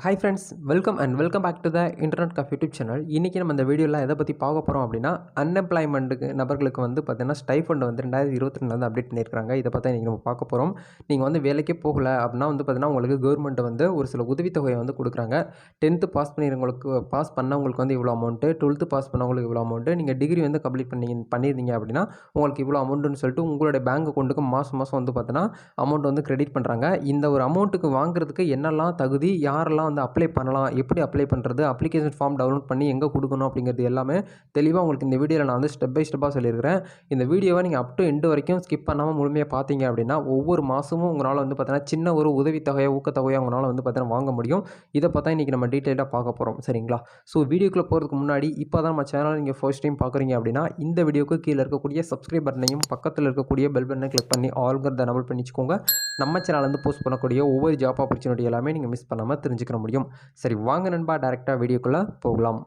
Hi friends welcome and welcome back to the internet cafe YouTube channel இன்றைக்கி நம்ம இந்த வீடியோவில் எதை பற்றி பார்க்க போகிறோம் அப்படின்னா அன்எம்ப்ளாய்மெண்ட்டுக்கு நபர்களுக்கு வந்து பார்த்தீங்கன்னா ஸ்டைஃபண்ட் வந்து ரெண்டாயிரத்தி இருபத்தி ரெண்டு அப்டேட் பண்ணியிருக்காங்க இதை பற்றி இன்றைக்கி நம்ம பார்க்க போகிறோம் நீங்கள் வந்து வேலைக்கே போகல அப்படின்னா வந்து பார்த்தீங்கன்னா உங்களுக்கு கவர்மெண்ட் வந்து ஒரு சில உதவித்தொகையை வந்து கொடுக்குறாங்க. டென்த்து பாஸ் பண்ணிடுறவங்களுக்கு பாஸ் பண்ணவங்களுக்கு வந்து இவ்வளோ அமௌண்ட்டு டுவெல்த்து பாஸ் பண்ணவங்களுக்கு இவ்வளோ அமௌண்ட்டு நீங்கள் டிகிரி வந்து கம்ப்ளீட் பண்ணி பண்ணியிருந்தீங்க அப்படின்னா உங்களுக்கு இவ்வளோ அமௌண்ட்டுன்னு சொல்லிட்டு உங்களுடைய பேங்க் அக்கௌண்ட்டுக்கு மாதம் மாதம் வந்து பார்த்தீங்கன்னா அமௌண்ட் வந்து கிரெடிட் பண்ணுறாங்க இந்த ஒரு அமௌண்ட்டுக்கு வாங்குறதுக்கு என்னெல்லாம் தகுதி யாரெல்லாம் வந்து அப்ளை பண்ணலாம். எப்படி அப்ளை பண்ணுறது அப்ளிகேஷன் ஃபார்ம் டவுன்லோட் பண்ணி எங்கே கொடுக்கணும் அப்படிங்கிறது எல்லாமே தெளிவாக உங்களுக்கு இந்த வீடியோவில் நான் வந்து ஸ்டெப் பை ஸ்டெப்பாக சொல்லியிருக்கிறேன். இந்த வீடியோவை நீங்கள் அப் டு எண்டு வரைக்கும் ஸ்கிப் பண்ணாமல் முழுமையாக பார்த்தீங்க அப்படின்னா ஒவ்வொரு மாதமும் உங்களால் வந்து பார்த்தீங்கன்னா சின்ன ஒரு உதவித்தொகையை ஊக்கத்தொகையை உங்களால் வந்து பார்த்தீங்கன்னா வாங்க முடியும். இதை பார்த்தா இன்றைக்கி நம்ம டீட்டெயிலாக பார்க்க போகிறோம் சரிங்களா? ஸோ வீடியோக்குள்ளே போகிறதுக்கு முன்னாடி இப்போ தான் நம்ம சேனல் நீங்கள் ஃபர்ஸ்ட் டைம் பார்க்குறீங்க அப்படின்னா இந்த வீடியோக்கு கீழே இருக்கக்கூடிய சப்ஸ்கிரைப் பட்டனையும் பக்கத்தில் இருக்கக்கூடிய பெல் பட்டனை கிளிக் பண்ணி ஆல்கிறத நபல் பண்ணிச்சுக்கோங்க. நம்ம சேனல் வந்து போஸ்ட் பண்ணக்கூடிய ஒவ்வொரு ஜாப் ஆப்பர்ச்சுனிட்டி எல்லாமே நீங்கள் மிஸ் பண்ணாமல் தெரிஞ்சுக்கிற முடியும். சரி வாங்க நண்பா டேரெக்டாக வீடியோக்குள்ளே போகலாம்.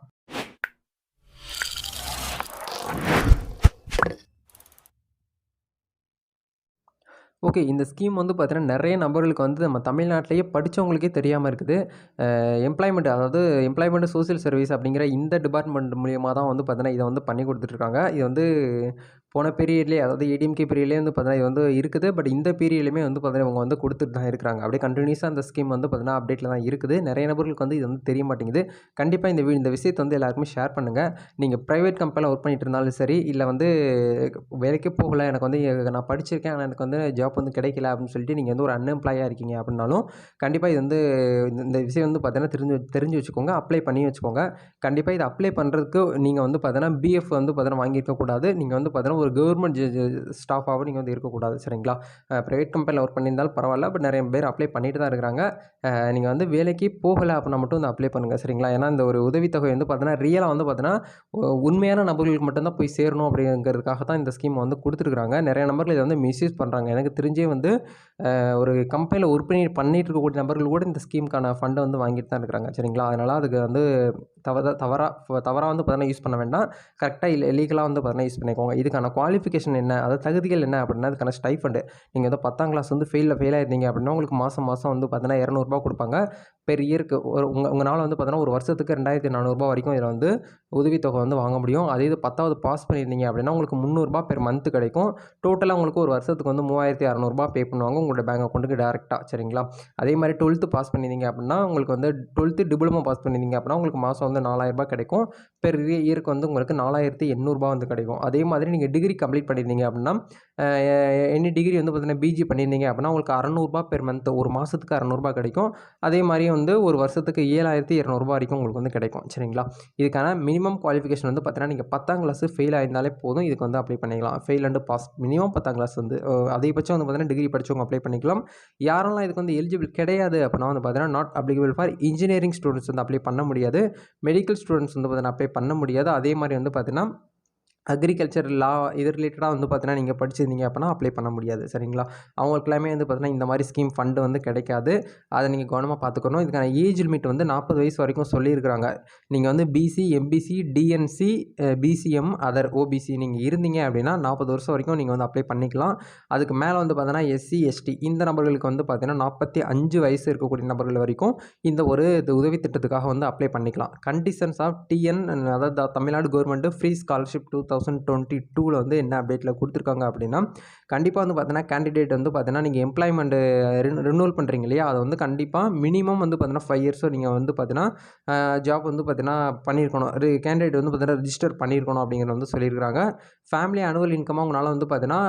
ஓகே இந்த ஸ்கீம் வந்து பார்த்தீங்கன்னா நிறைய நபர்களுக்கு வந்து நம்ம தமிழ்நாட்டிலேயே படித்தவங்களுக்கே தெரியாமல் இருக்குது. எம்ப்ளாய்மெண்ட் அதாவது எம்ப்ளாய்மெண்ட் சோசியல் சர்வீஸ் அப்படிங்கிற இந்த டிபார்ட்மெண்ட் மூலியமாக தான் வந்து பார்த்தீங்கன்னா இதை வந்து பண்ணி கொடுத்துட்ருக்காங்க. இது வந்து போன பீரியட்லேயே அதாவது ஏடிஎம்கே பீரியட்லேயே வந்து பார்த்தீங்கன்னா இது வந்து இருக்குது. பட் இந்த பீரியட்லையுமே வந்து பார்த்தீங்கன்னா இவங்க வந்து கொடுத்துட்டு தான் இருக்கிறாங்க. அப்படியே கண்டினியூஸாக அந்த ஸ்கீம் வந்து பார்த்தீங்கன்னா அப்டேட்டில் தான் இருக்குது. நிறைய நபர்களுக்கு வந்து இது வந்து தெரிய மாட்டேங்குது. கண்டிப்பாக இந்த வீ இந்த விஷயத்தை வந்து எல்லாருக்குமே ஷேர் பண்ணுங்கள் நீங்கள் ப்ரைவேட் கம்பெனியில் ஒர்க் பண்ணிட்டு இருந்தாலும் சரி இல்லை வந்து வேலைக்கே போகல எனக்கு வந்து நான் படிச்சிருக்கேன் ஆனால் எனக்கு வந்து ஜாப் வந்து கிடைக்கல அப்படின்னு சொல்லிட்டு நீங்கள் வந்து ஒரு அன்எம்ப்ளாயாக இருக்கீங்க அப்படின்னாலும் கண்டிப்பாக இது வந்து இந்த- இந்த விஷயம் வந்து பார்த்தீங்கன்னா தெரிஞ்சு தெரிஞ்சு வச்சுக்கோங்க அப்ளை பண்ணி வச்சுக்கோங்க. கண்டிப்பாக இதை அப்ளை பண்ணுறதுக்கு நீங்கள் வந்து பார்த்தீங்கன்னா பிஎஃப் வந்து பார்த்தீங்கன்னா வாங்கியிருக்கக்கூடாது நீங்கள் வந்து பார்த்தீங்கன்னா ஒரு கவர்மெண்ட் ஸ்டாஃபாகவும் நீங்கள் வந்து இருக்கக்கூடாது சரிங்களா? ப்ரைவேட் கம்பெனியில் ஒர்க் பண்ணியிருந்தாலும் பரவாயில்ல பட் நிறைய பேர் அப்ளை பண்ணிட்டு தான் இருக்கிறாங்க. நீங்கள் வந்து வேலைக்கு போகலை அப்படின்னா மட்டும் வந்து அப்ளை பண்ணுங்கள் சரிங்களா? ஏன்னா இந்த ஒரு உதவித்தொகை வந்து பார்த்தீங்கன்னா ரியலாக வந்து பார்த்தீங்கன்னா உ- உண்மையான நபர்களுக்கு மட்டும்தான் போய் சேரணும் அப்படிங்கிறதுக்காக தான் இந்த ஸ்கீம் வந்து கொடுத்துருக்குறாங்க. நிறைய நபர்கள் இதை வந்து மிஸ்யூஸ் பண்ணுறாங்க எனக்கு தெரிஞ்சே வந்து ஒரு கம்பெனியில் ஒர்க் பண்ணிகிட்டு பண்ணிட்டு இருக்கக்கூடிய நபர்கள் கூட இந்த ஸ்கீமுக்கான ஃபண்டை வந்து வாங்கிட்டு தான் இருக்கிறாங்க சரிங்களா? அதனால் அதுக்கு வந்து தவற தவறாக தவறாக வந்து பார்த்தீங்கன்னா யூஸ் பண்ண வேண்டாம். கரெக்டாக இல்லை லீகலாக வந்து பார்த்தீங்கன்னா யூஸ் பண்ணிக்கோங்க. இதுக்கான குவாலிஃபிகேஷன் என்ன அதாவது தகுதிகள் என்ன அப்படின்னா அதுக்கான ஸ்டைஃபண்டு நீங்கள் வந்து பத்தாம் கிளாஸ் வந்து ஃபெயிலில் ஃபெயில் ஆயிருந்தீங்க அப்படின்னா உங்களுக்கு மாதம் மாதம் வந்து பார்த்தீங்கன்னா இரநூறுபா கொடுப்பாங்க. பெர் இயருக்கு ஒரு உங்கள் உங்களால் வந்து பார்த்தீங்கன்னா ஒரு வருஷத்துக்கு ரெண்டாயிரத்தி நானூறுரூபா வரைக்கும் இதில் வந்து உதவித்தொகை வந்து வாங்க முடியும். அதே இது பத்தாவது பாஸ் பண்ணியிருந்தீங்க அப்படின்னா உங்களுக்கு முந்நூறுரூபா பெர் மந்த்து கிடைக்கும். டோட்டலாக உங்களுக்கு ஒரு வருஷத்துக்கு வந்து மூவாயிரத்தி அறநூறுபா பே பண்ணுவாங்க. உங்களோட பேங்க் அக்கௌண்ட்டுக்கு டேரெக்டாக சரிங்களா? அதே மாதிரி டுவெல்த்து பாஸ் பண்ணியிருந்தீங்க அப்படின்னா உங்களுக்கு வந்து டுவெல்த்து டிப்ளமோ பாஸ் பண்ணியிருந்தீங்க அப்படின்னா உங்களுக்கு மாதம் வந்து நாலாயிரரூபா கிடைக்கும். பெர் இயருக்கு வந்து உங்களுக்கு நாலாயிரத்தி எண்ணூறுபா வந்து கிடைக்கும். அதே மாதிரி நீங்கள் டிகிரி கம்ப்ளீட் பண்ணியிருந்தீங்க அப்படின்னா எனி டிகிரி வந்து பார்த்திங்கன்னா பிஜி பண்ணியிருந்தீங்க அப்படின்னா உங்களுக்கு அறநூறுபா பெர் மந்த் ஒரு மாதத்துக்கு அறநூறுபா கிடைக்கும். அதே மாதிரி வந்து ஒரு வருஷத்துக்கு ஏழாயிரத்தி இரநூறுபா வரைக்கும் உங்களுக்கு வந்து கிடைக்கும். சரிங்களா? இதுக்கான மினிமம் குவாலிஃபிகேஷன் வந்து பார்த்தீங்கன்னா நீங்கள் பத்தாம் கிளாஸ் ஃபெயில் ஆயிருந்தாலே போதும். இதுக்கு வந்து அப்ளை பண்ணிக்கலாம். ஃபெயில் அண்டு பாஸ் மினிமம் பத்தாம் கிளாஸ் வந்து அதிகபட்சம் வந்து பார்த்தீங்கன்னா டிகிரி படித்தவங்க அப்ளை பண்ணிக்கலாம். யாரெல்லாம் இதுக்கு வந்து எலிஜிபிள் கிடையாது அப்படின்னா வந்து பார்த்தீங்கன்னா not applicable for engineering students வந்து அப்ளை பண்ண முடியாது. மெடிக்கல் ஸ்டூடெண்ட்ஸ் வந்து பார்த்தீங்கன்னா அப்ளை பண்ண முடியாது. அதே மாதிரி வந்து பார்த்தீங்கன்னா அக்ரிகல்ச்சர் லா இது ரிலேட்டடாக வந்து பார்த்தீங்கன்னா நீங்கள் படிச்சிருந்தீங்க அப்படின்னா அப்ளை பண்ண முடியாது சரிங்களா? அவங்களுக்கு எல்லாமே வந்து பார்த்தீங்கன்னா இந்த மாதிரி ஸ்கீம் ஃபண்டு வந்து கிடைக்காது. அதை நீங்கள் கவனமாக பார்த்துக்கணும் இதுக்கான ஏஜ் லிமிட் வந்து நாற்பது வயசு வரைக்கும் சொல்லியிருக்கிறாங்க. நீங்கள் வந்து BC MBC DNC BCM other OBC நீங்கள் இருந்தீங்க அப்படின்னா நாற்பது வருஷம் வரைக்கும் நீங்கள் வந்து அப்ளை பண்ணிக்கலாம். அதுக்கு மேலே வந்து பார்த்தீங்கன்னா எஸ்சி எஸ்டி இந்த நபர்களுக்கு வந்து பார்த்தீங்கன்னா நாற்பத்தி அஞ்சு வயசு இருக்கக்கூடிய நபர்கள் வரைக்கும் இந்த ஒரு இது உதவி திட்டத்துக்காக வந்து அப்ளை பண்ணிக்கலாம். கண்டிஷன்ஸ் ஆஃப் டிஎன் அதாவது Tamil Nadu government free scholarship two thousand twenty டூவில் வந்து என்ன அப்டேட்டில் கொடுத்துருக்காங்க அப்படின்னா கண்டிப்பாக வந்து பார்த்தீங்கன்னா கேண்டிடேட் வந்து பார்த்தீங்கன்னா நீங்கள் எம்ப்ளாய்மெண்ட் ரினூவல் பண்ணுறீங்க இல்லையா? அதை வந்து கண்டிப்பாக மினிமம் வந்து பார்த்தீங்கன்னா ஃபைவ் இயர்ஸோ நீங்கள் வந்து பார்த்தீங்கன்னா ஜாப் வந்து பார்த்தீங்கன்னா பண்ணியிருக்கணும். கேண்டிடேட் வந்து பார்த்தீங்கன்னா ரிஜிஸ்டர் பண்ணியிருக்கணும் அப்படிங்கிறத வந்து சொல்லியிருக்காங்க ஃபேமிலி அனுவல் இன்கமாக உங்களால் வந்து பார்த்தீங்கன்னா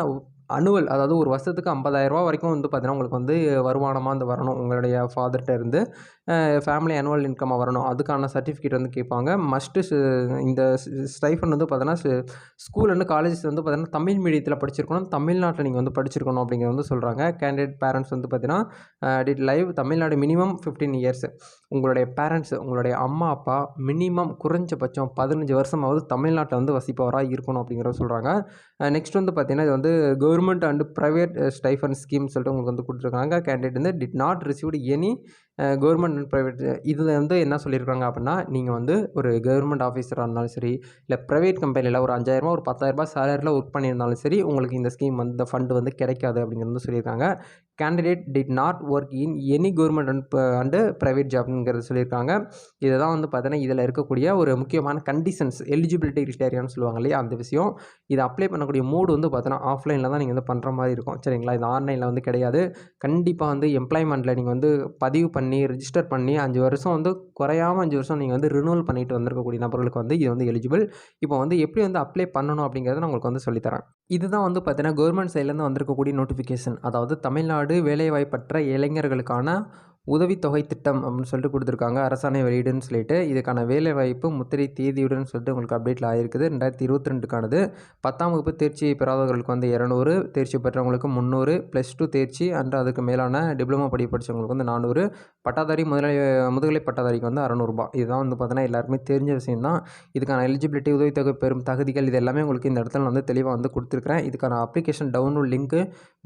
அனுவல் அதாவது ஒரு வருஷத்துக்கு 50000 ரூபா வரைக்கும் வந்து பார்த்தீங்கன்னா உங்களுக்கு வந்து வருமானமாக வந்து வரணும். உங்களுடைய ஃபாதர்கிட்ட இருந்து ஃபேமிலி அனுவல் இன்கமாக வரணும். அதுக்கான சர்டிஃபிகேட் வந்து கேட்பாங்க. மஸ்ட்டு இந்த ஸ்டைஃபன் வந்து பார்த்தீங்கன்னா ஸ்கூல் அண்ட் காலேஜஸ் வந்து பார்த்தீங்கன்னா தமிழ் மீடியத்தில் படிச்சிருக்கணும். தமிழ்நாட்டில் நீங்கள் வந்து படிச்சிருக்கணும் அப்படிங்கிறது வந்து சொல்கிறாங்க கேண்டிடேட் பேரண்ட்ஸ் வந்து பார்த்தீங்கன்னா did live Tamil Nadu minimum fifteen years உங்களுடைய பேரண்ட்ஸ் உங்களுடைய அம்மா அப்பா மினிமம் குறைஞ்சபட்சம் பதினஞ்சு வருஷமாவது தமிழ்நாட்டில் வந்து வசிப்பவராக இருக்கணும் அப்படிங்கிறத சொல்கிறாங்க நெக்ஸ்ட் வந்து பார்த்தீங்கன்னா இது வந்து government and private stipend scheme சொல்லிட்டு உங்களுக்கு வந்து கொடுத்துருக்காங்க. கேண்டிடேட் வந்து did not received any government and private இதில் வந்து என்ன சொல்லியிருக்காங்க அப்படின்னா நீங்கள் வந்து ஒரு கவர்மெண்ட் ஆஃபீஸராக இருந்தாலும் சரி இல்லை ப்ரைவேட் கம்பெனியில் ஒரு அஞ்சாயிரரூபா ஒரு பத்தாயிரரூபா சேலரியில் ஒர்க் பண்ணியிருந்தாலும் சரி உங்களுக்கு இந்த ஸ்கீம் வந்து இந்த ஃபண்டு வந்து கிடைக்காது அப்படிங்கிறது வந்து சொல்லியிருக்காங்க. Candidate did not work in any government and and private ஜாப்ங்கிறது சொல்லியிருக்காங்க. இதை தான் வந்து பார்த்தீங்கன்னா இதில் இருக்கக்கூடிய ஒரு முக்கியமான கண்டிஷன்ஸ் எலிஜிபிலிட்டி கிரிட்டேரியான்னு சொல்லுவாங்க இல்லையா அந்த விஷயம். இதை அப்ளை பண்ணக்கூடிய மூடு வந்து பார்த்தீங்கன்னா ஆஃப்லைனில் தான் நீங்கள் வந்து பண்ணுற மாதிரி இருக்கும். சரிங்களா? இது ஆன்லைனில் வந்து கிடையாது. கண்டிப்பாக வந்து எம்ப்ளாய்மெண்ட்டில் நீங்கள் வந்து பதிவு பண்ணி பண்ணி ரிஜிஸ்டர் பண்ணி அஞ்சு வருஷம் வந்து குறையாமல் அஞ்சு வருஷம் நீங்கள் வந்து ரினூவல் பண்ணிட்டு வந்திருக்கக்கூடிய நபர்களுக்கு வந்து இது வந்து எலிஜிபிள் இப்போ வந்து எப்படி வந்து அப்ளை பண்ணணும் அப்படிங்கிறத நான் உங்களுக்கு வந்து சொல்லித்தரேன். இதுதான் வந்து பார்த்தீங்கன்னா கவர்மெண்ட் சைட்லேருந்து வந்திருக்கக்கூடிய நோட்டிஃபிகேஷன் அதாவது தமிழ்நாடு வேலைவாய்ப்பற்ற இளைஞர்களுக்கான உதவித்தொகை திட்டம் அப்படின்னு சொல்லிட்டு கொடுத்துருக்காங்க. அரசாணை வெளியீடுன்னு சொல்லிட்டு. இதுக்கான வேலைவாய்ப்பு முத்திரை தேதியுடன் சொல்லிட்டு உங்களுக்கு அப்டேட்டில் ஆயிருக்குது. ரெண்டாயிரத்தி இருபத்தி ரெண்டுக்கானது. பத்தாம் வகுப்பு தேர்ச்சி பெறாதவர்களுக்கு வந்து இரநூறு தேர்ச்சி பெற்றவங்களுக்கு முந்நூறு ப்ளஸ் டூ தேர்ச்சி அண்ட் அதுக்கு மேலான டிப்ளமோ படி படித்தவங்களுக்கு வந்து நானூறு பட்டாதாரி முதலை முதுகலை பட்டாதாரிக்கு வந்து அறநூறுபா. இதுதான் வந்து பார்த்தீங்கன்னா எல்லாருமே தெரிஞ்ச விஷயம் தான் இதுக்கான எலிஜிபிலிட்டி உதவித்தொகை பெறும் தகுதிகள் இது எல்லாமே உங்களுக்கு இந்த இடத்துல வந்து தெளிவாக வந்து கொடுத்துருக்கிறேன். இதுக்கான அப்ளிகேஷன் டவுன்லோட் லிங்க்கு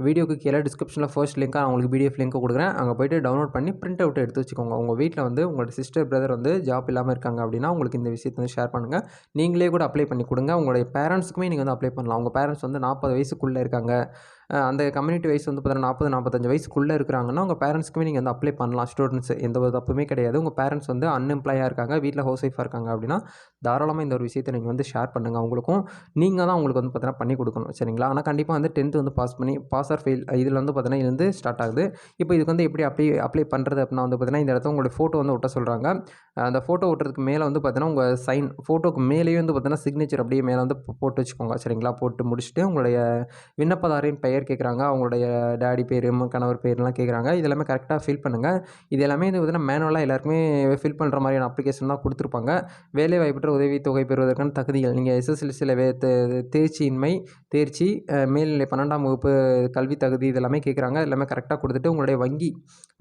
வீடியோக்கு கீழே டிஸ்கிரிப்ஷனில் ஃபர்ஸ்ட் லிங்க்காக நான் உங்களுக்கு பிடிஎஃப் லிங்க் கொடுக்குறேன். அங்கே போய்ட்டு டவுன்லோட் பண்ணி பிரிண்ட் அவுட் எடுத்து வச்சுக்கோங்க. உங்கள் வீட்டில் வந்து உங்களோட சிஸ்டர் பிரதர் வந்து ஜாப் இல்லாமல் இருக்காங்க அப்படின்னா உங்களுக்கு இந்த விஷயத்தை வந்து ஷேர் பண்ணுங்கள் நீங்களே கூட அப்ளை பண்ணி கொடுங்க. உங்களுடைய பேரண்ட்ஸுக்குமே நீங்கள் வந்து அப்ளை பண்ணலாம். உங்கள் பேரண்ட்ஸ் வந்து நாற்பது வயசுக்குள்ளே இருக்காங்க. அந்த கம்யூனிட்டி வயசு வந்து பார்த்தீங்கன்னா நாற்பது நாற்பத்தஞ்சு வயசுக்குள்ளே இருக்கிறாங்கன்னா உங்கள் பேரண்ட்ஸ்க்குமே நீங்கள் வந்து அப்ளை பண்ணலாம். ஸ்டூடெண்ட்ஸ் எந்த ஒரு தப்புமே கிடையாது. உங்கள் பேரண்ட்ஸ் வந்து அன்எம்ப்ளாயாக இருக்காங்க வீட்டில் ஹவுஸ் ஒய்ஃபாக இருக்காங்க அப்படின்னா தாராளமாக இந்த ஒரு விஷயத்தை நீங்கள் வந்து ஷேர் பண்ணுங்கள் அவங்களுக்கும் நீங்கள் தான் அவங்களுக்கு வந்து பார்த்தீங்கன்னா பண்ணி கொடுக்கணும் சரிங்களா? ஆனால் கண்டிப்பாக வந்து டென்த்து வந்து பாஸ் பண்ணி பாஸ் ஆர் ஃபெயில் இதில் வந்து பார்த்தீங்கன்னா இது வந்து ஸ்டார்ட் ஆகுது. இப்போ இதுக்கு வந்து எப்படி அப்ளை அப்ளை பண்ணுறது அப்படின்னா வந்து பார்த்தீங்கன்னா இந்த இடத்துல உங்களுடைய ஃபோட்டோ வந்து ஒட்ட சொல்கிறாங்க அந்த ஃபோட்டோ ஒட்டுறதுக்கு மேலே வந்து பார்த்தீங்கன்னா உங்கள் சைன் ஃபோட்டோக்கு மேலேயே வந்து பார்த்தீங்கன்னா சிக்னேச்சர் அப்படியே மேலே வந்து போட்டு வச்சுக்கோங்க சரிங்களா? போட்டு முடிச்சுட்டு உங்களுடைய விண்ணப்பதாரின் பெயர் கேட்குறாங்க அவங்களுடைய டேடி பேர் கணவர் பேர்லாம் கேட்குறாங்க. இது எல்லாமே கரெக்டாக ஃபில் பண்ணுங்கள் இது எல்லாமே வந்து மேனுவலாக எல்லாருக்குமே ஃபில் பண்ணுற மாதிரியான அப்ளிகேஷன் தான் கொடுத்துருப்பாங்க. வேலை வாய்ப்பற்ற உதவித்தொகை பெறுவதற்கான தகுதிகள் நீங்கள் எஸ்எஸ்எல்சியில் வே தேர்ச்சியின்மை தேர்ச்சி மேல்நிலை பன்னெண்டாம் வகுப்பு கல்வி தகுதி இதெல்லாமே கேட்குறாங்க. எல்லாமே கரெக்டாக கொடுத்துட்டு உங்களுடைய வங்கி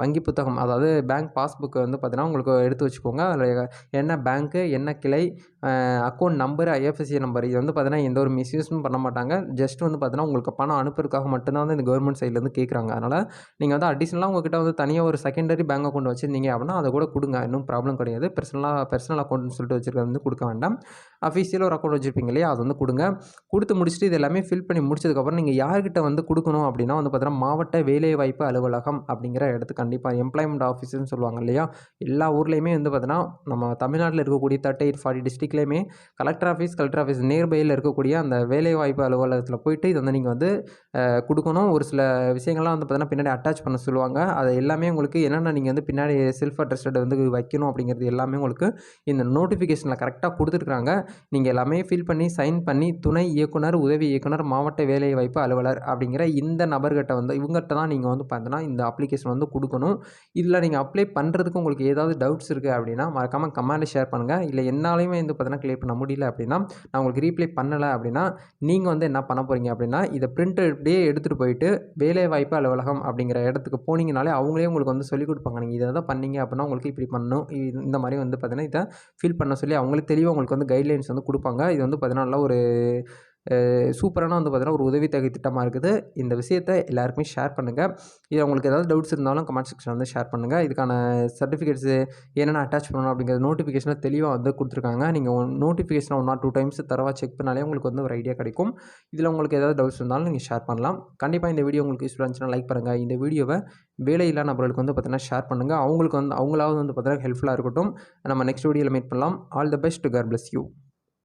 வங்கி புத்தகம் அதாவது பேங்க் பாஸ்புக்கை வந்து பார்த்தீங்கன்னா உங்களுக்கு எடுத்து வச்சுக்கோங்க. அதில் என்ன பேங்க்கு என்ன கிளை அக்கௌண்ட் நம்பர் ஐஎஃப்எஸ்சி நம்பர் இது வந்து பார்த்தீங்கன்னா எந்த ஒரு மிஸ்யூஸும் பண்ண மாட்டாங்க. ஜஸ்ட் வந்து பார்த்தீங்கன்னா உங்களுக்கு பணம் அனுப்புறதுக்காக மட்டும்தான் வந்து இந்த கவர்மெண்ட் சைட்லேருந்து கேட்குறாங்க அதனால் நீங்கள் வந்து அடிஷ்னலாக உங்ககிட்ட வந்து தனியாக ஒரு செகண்டரி பேங்க் அக்கௌண்ட் வச்சுருந்தீங்க அப்படின்னா அதை கூட கொடுங்க. இன்னும் ப்ராப்ளம் கிடையாது. பர்சனலாக பர்சனல் அக்கௌண்ட்னு சொல்லிட்டு வச்சுருக்கிறது வந்து கொடுக்க வேண்டாம். அஃபீஷியல் ஒரு அக்கௌண்ட் வச்சுருப்பீங்க இல்லையா? அது வந்து கொடுங்க. கொடுத்து முடிச்சுட்டு இது எல்லாமே ஃபில் பண்ணி முடிச்சதுக்கப்புறம் நீங்கள் யார்கிட்ட வந்து கொடுக்கணும் அப்படின்னா வந்து பார்த்தீங்கன்னா மாவட்ட வேலைவாய்ப்பு அலுவலகம் அப்படிங்கிற இடத்துக்கு கண்டிப்பாக எம்ப்ளாய்மெண்ட் ஆஃபீஸ்னு சொல்லுவாங்க இல்லையா? எல்லா ஊர்லேயுமே வந்து பார்த்தீங்கன்னா நம்ம தமிழ்நாட்டில் இருக்கக்கூடிய தேர்ட்டி எயிட் ஃபார்ட்டி டிஸ்ட்ரிக்ட்லேயுமே கலெக்டர் ஆஃபீஸ் கலெக்டர் ஆஃபீஸ் நியர்பையில் இருக்கக்கூடிய அந்த வேலைவாய்ப்பு அலுவலகத்தில் போயிட்டு இது வந்து நீங்கள் வந்து கொடுக்கணும். ஒரு சில விஷயங்கள்லாம் வந்து பார்த்தீங்கன்னா பின்னாடி அட்டாச் பண்ண சொல்லுவாங்க. அது எல்லாமே உங்களுக்கு என்னென்ன நீங்கள் வந்து பின்னாடி செல்ஃப் அட்ரஸ்டட் வந்து வைக்கணும் அப்படிங்கிறது எல்லாமே உங்களுக்கு இந்த நோட்டிஃபிகேஷனில் கரெக்டாக கொடுத்துருக்குறாங்க. நீங்கள் எல்லாமே ஃபில் பண்ணி சைன் பண்ணி துணை இயக்குனர் உதவி இயக்குனர் மாவட்ட வேலைவாய்ப்பு அலுவலர் அப்படிங்கிற இந்த நபர்கிட்ட வந்து இவங்ககிட்ட தான் நீங்கள் வந்து பார்த்தீங்கன்னா இந்த அப்ளிகேஷன் வந்து கொடுக்கணும். இதில் நீங்கள் அப்ளை பண்ணுறதுக்கு உங்களுக்கு ஏதாவது டவுட்ஸ் இருக்குது அப்படின்னா மறக்காமல் கமெண்ட்டில் ஷேர் பண்ணுங்கள் இல்லை என்னாலையுமே வந்து பார்த்தீங்கன்னா க்ளியர் பண்ண முடியல அப்படின்னா நான் உங்களுக்கு ரீப்ளை பண்ணலை அப்படின்னா நீங்கள் வந்து என்ன பண்ண போகிறீங்க அப்படின்னா இதை பிரிண்ட் அப்படியே எடுத்துகிட்டு போயிட்டு வேலைவாய்ப்பு அலுவலகம் அப்படிங்கிற இடத்துக்கு போனீங்கனாலே அவங்களே உங்களுக்கு வந்து சொல்லிக் கொடுப்பாங்க. நீங்கள் இதை தான் பண்ணீங்க அப்படின்னா உங்களுக்கு இப்படி பண்ணணும். இது- இந்த மாதிரி வந்து பார்த்தீங்கன்னா இதை ஃபில் பண்ண சொல்லி அவங்களுக்கு தெளிவாக உங்களுக்கு வந்து கைட்லைன்ஸ் வந்து கொடுப்பாங்க. இது வந்து பார்த்தீங்கன்னா நல்லா ஒரு சூப்பரான வந்து பார்த்தீங்கன்னா ஒரு உதவித்தொகை திட்டமாக இருக்குது. இந்த விஷயத்தை எல்லாருக்குமே ஷேர் பண்ணுங்கள் இது உங்களுக்கு ஏதாவது டவுட்ஸ் இருந்தாலும் கமெண்ட் செக்ஷன் வந்து ஷேர் பண்ணுங்கள் இதுக்கான சர்டிஃபிகேட்ஸு என்னென்ன அட்டாச் பண்ணணும் அப்படிங்கிற நோட்டிஃபிகேஷனில் தெளிவாக வந்து கொடுத்துருக்காங்க. நீங்கள் one notification one or two times தரவாக செக் பண்ணாலே உங்களுக்கு வந்து ஒரு ஐடியா கிடைக்கும். இதில் உங்களுக்கு ஏதாவது டவுட்ஸ் இருந்தாலும் நீங்கள் ஷேர் பண்ணலாம். கண்டிப்பாக இந்த வீடியோ உங்களுக்கு யூஸ்ஃபுல்லாக இருந்துச்சுன்னா லைக் பண்ணுங்கள் இந்த வீடியோவை வேலையில்லா நபர்களுக்கு வந்து பார்த்தீங்கன்னா ஷேர் பண்ணுங்கள் அவங்களுக்கு வந்து அவங்களாவது வந்து பார்த்தீங்கன்னா ஹெல்ப்ஃபுல்லாக இருக்கட்டும். நம்ம நெக்ஸ்ட் வீடியோவில் மீட் பண்ணலாம். All the best God bless you